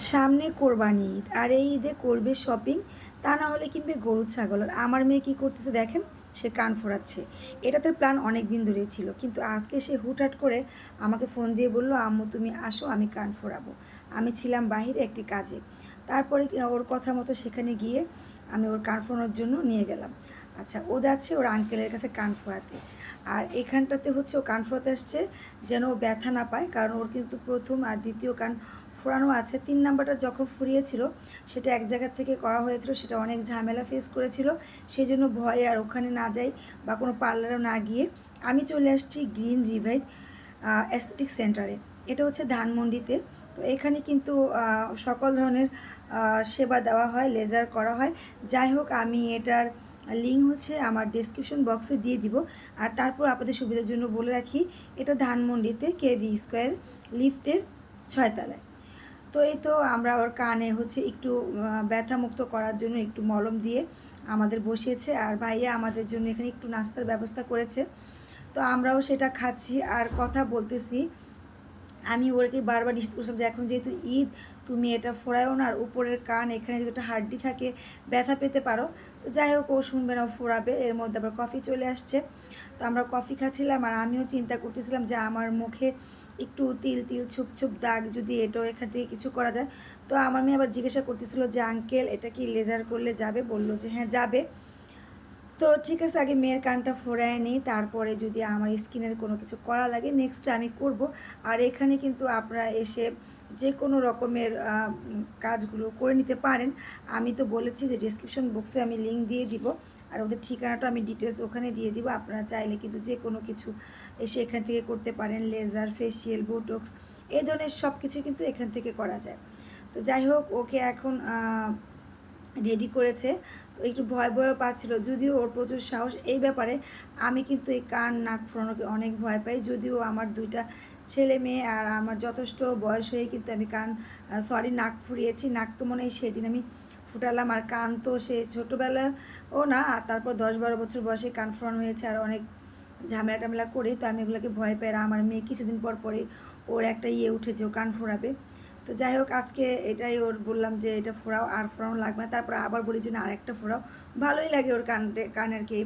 সামনে কোরবানি ঈদ। আর এই ঈদে করবে শপিং তা না হলে কিনবে গরু, ছাগল। আর আমার মেয়ে কী করতেছে দেখেন? সে কান ফোরাচ্ছে। এটা তার প্ল্যান অনেক দিন ধরেই ছিল। কিন্তু আজকে সে হুটহাট করে আমাকে ফোন দিয়ে বলল, আম্মু, তুমি আসো, আমি কান ফোরাবো। আমি ছিলাম বাহিরে একটি কাজে। তারপরে ওর কথা মতো সেখানে গিয়ে আমি ওর কান ফোরানোর জন্য নিয়ে গেলাম। আচ্ছা ও যাচ্ছে ওর আঙ্কেলের কাছে কান ফোরাতে। আর এখানটাতে হচ্ছে ও কান ফোরাতে আসছে যেন ও ব্যথা না পায়, কারণ ওর কিন্তু প্রথম আর দ্বিতীয় কান ফোরানো আছে। তিন নাম্বারটা যখন ফুরিয়েছিল, সেটা এক জায়গা থেকে করা হয়েছিল, সেটা অনেক ঝামেলা ফেস করেছিল। সেই জন্য ভয়ে আর ওখানে না যাই বা কোনো পার্লারও না গিয়ে আমি চলে আসছি গ্রিন রিভাইভ অ্যাস্থেটিক সেন্টারে এটা হচ্ছে ধানমন্ডিতে। তো এখানে কিন্তু সকল ধরনের সেবা দেওয়া হয় লেজার করা হয়। যাই হোক, আমি এটার লিঙ্ক হচ্ছে আমার ডেসক্রিপশন বক্সে দিয়ে দিব। আর তারপর আপনাদের সুবিধার জন্য বলে রাখি, এটা ধানমন্ডিতে কেভি স্কোয়ার লিফটের ছয়তলায়। তো এই তো আমরা ওর কানে হচ্ছে একটু ব্যথামুক্ত করার জন্য একটু মলম দিয়ে আমাদের বসিয়েছে আর ভাইয়া আমাদের জন্য এখানে একটু নাস্তার ব্যবস্থা করেছে। তো আমরাও সেটা খাচ্ছি আর কথা বলতেছি। আমি ওরকে বারবার নিষেধ করছিলাম যে এখন যেহেতু ঈদ, তুমি এটা ফোড়ায়ও না, আর উপরের কান, এখানে যদি একটা হাড্ডি থাকে, ব্যথা পেতে পারো। তো যাই হোক, ও শুনবে না ফোড়াবে এর মধ্যে আবার কফি চলে আসছে। তো আমরা কফি খাচ্ছিলাম, আর আমিও চিন্তা করতেছিলাম যে আমার মুখে একটু তিল তিল, ছুপ ছুপ দাগ যদি এটাও এখান থেকে কিছু করা যায়। তো আমার মেয়ে আবার জিজ্ঞাসা করতেছিল যে, আঙ্কেল, এটা কি লেজার করলে যাবে? বলল যে হ্যাঁ যাবে। তো ঠিক আছে, আগে মেয়ের কানটা ফোড়ায় নিই, তারপরে যদি আমার স্কিনের কোনো কিছু করা লাগে নেক্সট আমি করব। আর এখানে কিন্তু আপনারা এসে যে কোনো রকমের কাজগুলো করে নিতে পারেন। আমি তো বলেছি যে ডিসক্রিপশন বক্সে আমি লিঙ্ক দিয়ে দিব, আর ওদের ঠিকানাটা আমি ডিটেলস ওখানে দিয়ে দিব। আপনারা চাইলে কিন্তু যে কোনো কিছু এসে এখান থেকে করতে পারেন লেজার ফেসিয়াল বোটক্স এই ধরনের সব কিছু কিন্তু এখান থেকে করা যায়। তো যাই হোক, ওকে এখন রেডি করেছে। তো একটু ভয় ভয়ও পাচ্ছিল, যদিও ওর প্রচুর সাহস। এই ব্যাপারে আমি কিন্তু এই কান নাক ফোরানোকে অনেক ভয় পাই, যদিও আমার দুইটা ছেলে মেয়ে আর আমার যথেষ্ট বয়স হয়ে কিন্তু আমি কান সরি নাক ফুরিয়েছি। নাক তো মনে হয় সেদিন আমি ফুটালাম আর কান তো সে ছোটোবেলা ও না তারপর দশ বারো বছর বয়সে কান ফোরানো হয়েছে আর অনেক ঝামেলা টামেলা করি তো আমি এগুলোকে ভয় পাই। আর আমার মেয়ে কিছুদিন পর পরে ওর একটা ইয়ে উঠেছে, ও কান ফোরাবে তো যাই হোক, আজকে এটাই ওর বললাম যে এটা ফোড়াও আর ফোড়ানো লাগবে না। তারপর আবার বলি যে না, আরেকটা ফোড়াও। ভালোই লাগে ওর কানটে, কানের কি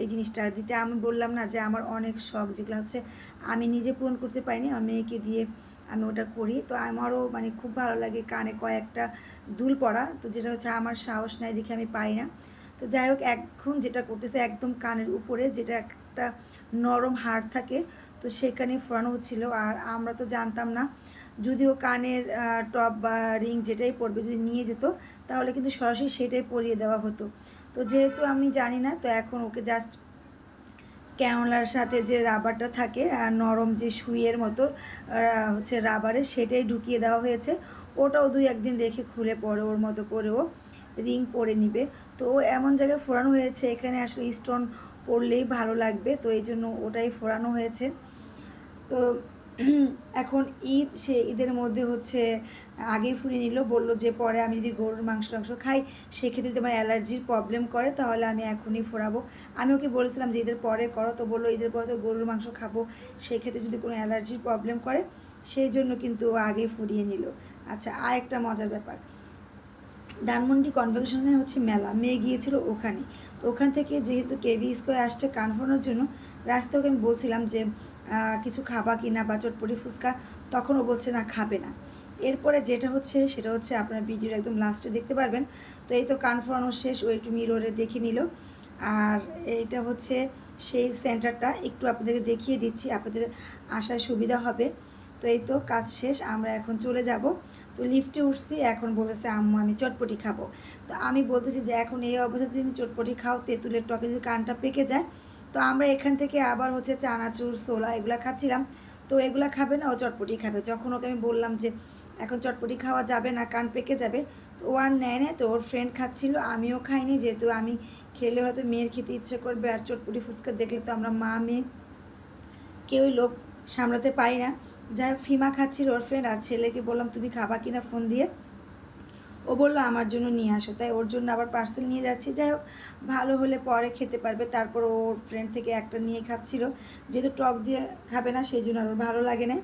এই জিনিসটা দিতে। আমি বললাম না যে আমার অনেক শখ, যেগুলো হচ্ছে আমি নিজে পূরণ করতে পারিনি, আমার মেয়েকে দিয়ে আমি ওটা করি। তো আমারও মানে খুব ভালো লাগে কানে কয়েকটা দুল পড়া তো যেটা হচ্ছে আমার সাহস নাই দেখে আমি পারি না। তো যাই হোক, এখন যেটা করতেছে একদম কানের উপরে, যেটা একটা নরম হাড় থাকে, তো সেখানে ফোড়ানো হচ্ছিল। আর আমরা তো জানতাম না যদিও কানের টপ বা রিং যেটাই পরবে যদি নিয়ে যেত, তাহলে কিন্তু সরাসরি সেটাই পরিয়ে দেওয়া হতো। তো যেহেতু আমি জানি না, তো এখন ওকে জাস্ট ক্যানলার সাথে যে রাবারটা থাকে আর নরম যে সুইয়ের মতো হচ্ছে রাবারে সেটাই ঢুকিয়ে দেওয়া হয়েছে। ওটাও দুই একদিন রেখে খুলে পরে ওর মতো করে ও রিং পরে নিবে। তো এমন জায়গায় ফোড়ানো হয়েছে, এখানে আসলে স্টোন পরলেই ভালো লাগবে, তো এই জন্য ওটাই ফোড়ানো হয়েছে। তো এখন ঈদ, সে ঈদের মধ্যে হচ্ছে আগে ফুরিয়ে নিল, বলল যে পরে আমি যদি গরুর মাংস টাংস খাই, সেক্ষেত্রে যদি আমার অ্যালার্জির প্রবলেম করে, তাহলে আমি এখনই ফোরাবো। আমি ওকে বলেছিলাম যে ঈদের পরে করো, তো বলল ঈদের পরে তো গরুর মাংস খাব, সেক্ষেত্রে যদি কোনো অ্যালার্জির প্রবলেম করে, সেই জন্য কিন্তু আগে ফুরিয়ে নিল। আচ্ছা আর একটা মজার ব্যাপার। ধানমন্ডি কনভেনশনে হচ্ছে মেলা, মেয়ে গিয়েছিল ওখানে। তো ওখান থেকে যেহেতু কেভি স্কোয়ার আসছে কানফানোর জন্য রাস্তায় ওকে আমি বলছিলাম যে কিছু খাবা কি না বা চটপটি ফুচকা, তখন ও বলছে না, খাবে না। এরপরে যেটা হচ্ছে, সেটা হচ্ছে আপনার ভিডিওর একদম লাস্টে দেখতে পারবেন। তো এই তো কান শেষ, ও একটু মিররে দেখে নিল। আর এইটা হচ্ছে সেই সেন্টারটা একটু আপনাদেরকে দেখিয়ে দিচ্ছি, আপনাদের আসায় সুবিধা হবে। তো এই তো কাজ শেষ, আমরা এখন চলে যাব। তো লিফটে উঠছি, এখন বলেছে আম্মু, আমি চটপটি খাব। তো আমি বলতেছি যে, এখন এই অবস্থায় যদি চটপটি খাও, তেঁতুলের টকে যদি কানটা পেকে যায় তো আমরা এখান থেকে আবার হচ্ছে চানাচুর সোলা এগুলা খাচ্ছিলাম। তো এগুলা খাবে না, ও চটপটি খাবে। যখন ওকে আমি বললাম যে, এখন চটপটি খাওয়া যাবে না, কান পেকে যাবে। তো ও আর নেয় না তো ওর ফ্রেন্ড খাচ্ছিল, আমিও খাইনি, যেহেতু আমি খেলে হয়তো মেয়ের খেতে ইচ্ছে করবে, আর চটপটি ফুচকা দেখলে তো আমরা মা, মেয়ে কেউই লোক সামলাতে পারি না। যাই হোক, ফিমা খাচ্ছিল ওর ফ্রেন্ড আর ছেলেকে বললাম, তুমি খাবা কিনা ফোন দিয়ে? ও বলল, আমার জন্য নিয়ে আসো। তাই ওর জন্য আবার পার্সেল নিয়ে যাচ্ছি। যাই হোক, ভালো হলে পরে খেতে পারবে। তারপর ওর ফ্রেন্ড থেকে একটা নিয়ে খাচ্ছিল। যেহেতু টক দিয়ে খাবে না, সেই জন্য আর ওর ভালো লাগে না।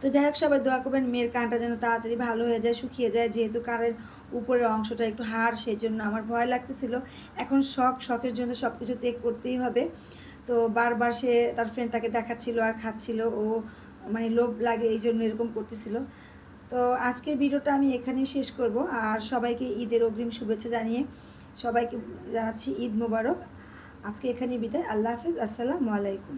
তো যাই হোক, সবাই দোয়া করবেন, মেয়ের কানটা যেন তাড়াতাড়ি ভালো হয়ে যায়, শুকিয়ে যায়। যেহেতু কানের উপরের অংশটা একটু হাড়, সেই জন্য আমার ভয় লাগতেছিল। এখন শখ, শখের জন্য সব কিছু ত্যাগ করতেই হবে। তো বারবার সে তার ফ্রেন্ড তাকে দেখাচ্ছিল আর খাচ্ছিল। ও মানে লোভ লাগে, এই জন্য এরকম করতেছিল। তো আজকের ভিডিওটা আমি এখানেই শেষ করব। আর সবাইকে ঈদের অগ্রিম শুভেচ্ছা জানিয়ে সবাইকে জানাচ্ছি ঈদ মোবারক। আজকে এখানে বিদায়। আল্লাহ হাফিজ। আসসালামু আলাইকুম।